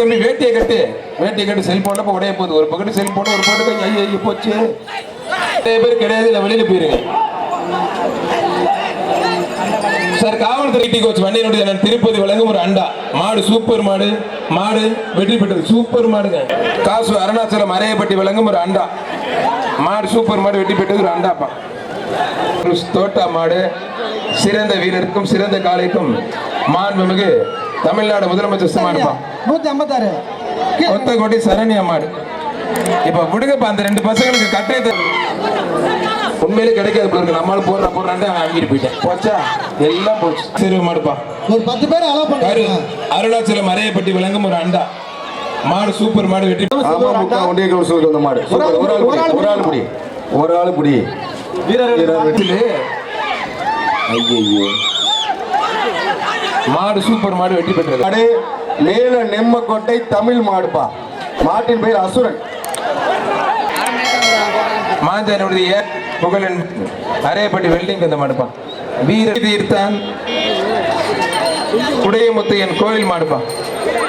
தம்பி வேட்டியை கட்டு. வேட்டியை கட்டு செல்போன்ல இப்போ உடைய போகுது ஒரு பக்கத்து செல்போன் ஒரு பக்கத்து ஐயோ ஐயோ போச்சு. நிறைய பேர் கிடையாது இல்லை வெளியில போயிருங்க சார் காவல்துறை டி கோச் வண்டியினுடைய நான் திருப்பதி வழங்கும் ஒரு அண்டா. மாடு சூப்பர் மாடு. மாடு வெற்றி பெற்றது. சூப்பர் மாடுங்க. காசு அருணாச்சலம் அரையப்பட்டி வழங்கும் ஒரு அண்டா. மாடு சூப்பர் மாடு வெற்றி பெற்றது ஒரு அண்டாப்பா. ஒரு தோட்டா மாடு. சிறந்த வீரருக்கும் சிறந்த காளைக்கும் மாண்புமிகு தமிழ்நாடு முதலமைச்சர் மாடுப்பா நூத்தி ஐம்பத்தாறு. கொத்தக்கோட்டை சரண்யா மாடு இப்ப விடுங்கப்பா அந்த ரெண்டு பசங்களுக்கு கட்டை உண்மையிலே கிடைக்காது இருக்கு. நம்மளால போடுற போடுறான்ட்டு அவன் வாங்கிட்டு போயிட்டேன். போச்சா? எல்லாம் போச்சு. சரி மாடுப்பா ஒரு பத்து பேர் அலோவ் கரு பண்ணுங்க அருணாச்சலம் மறையப்பட்டி விளங்கும் ஒரு அண்டா. மாடு சூப்பர் மாடு வெட்டி அமமுக ஒன்றிய கவுன்சிலுக்கு வந்த மாடு. ஒரு ஆள் ஒரு ஆள் புடி. ஒரு ஆள் புடி. வீரர். வெட்டிலு. ஐயையோ. மாடு சூப்பர் மாடு வெட்டி பெற்றது. மாடு மேல நெம்மக்கோட்டை தமிழ் மாடுப்பா. மாட்டின் பெயர் அசுரன். மாஞ்சனுடைய புகழன் அரையப்பட்டி வெல்டிங் அந்த மாடுப்பா. வீர தீர்த்தான் குடையமுத்து என் கோயில் மாடுப்பா.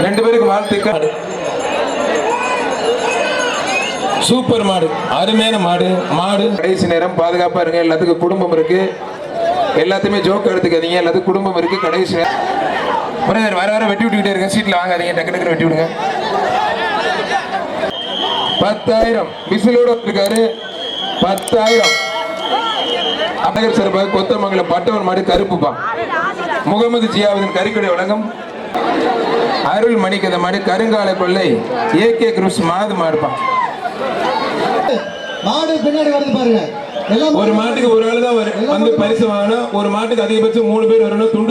ரெண்டு பேருக்கு வாழ்த்துக்கள். சூப்பர் மாடு அருமையான மாடு மாடு. கடைசி நேரம் பாதுகாப்பா இருங்க எல்லாத்துக்கும் குடும்பம் இருக்கு. எல்லாத்தையுமே ஜோக் எடுத்துக்காதீங்க. எல்லாத்துக்கும் குடும்பம் இருக்கு கடைசி. பிரதர் வர வர வெட்டி விட்டுக்கிட்டே இருங்க சீட்ல வாங்காதீங்க. டக்கு டக்குனு வெட்டி விடுங்க. பத்தாயிரம். விசிலோட இருக்காரு பத்தாயிரம். அபகர் சார்பாக கொத்தமங்கலம் பட்டவன் மாடு கருப்புப்பா. முகமது ஜியாவுதீன் கறிக்கடை வழங்கும். அருள் மணிக்கு அந்த மாடு கருங்கால கொள்ளை. ஏகே குரூஸ் மாது மாடுப்பா. மாடு பின்னாடி வருது பாருங்க. ஒரு மாட்டுக்கு ஒரு ஆள் வந்து பரிசு வாங்கினா ஒரு மாட்டுக்கு அதிகபட்சம் மூணு பேர் வரணும். துண்டு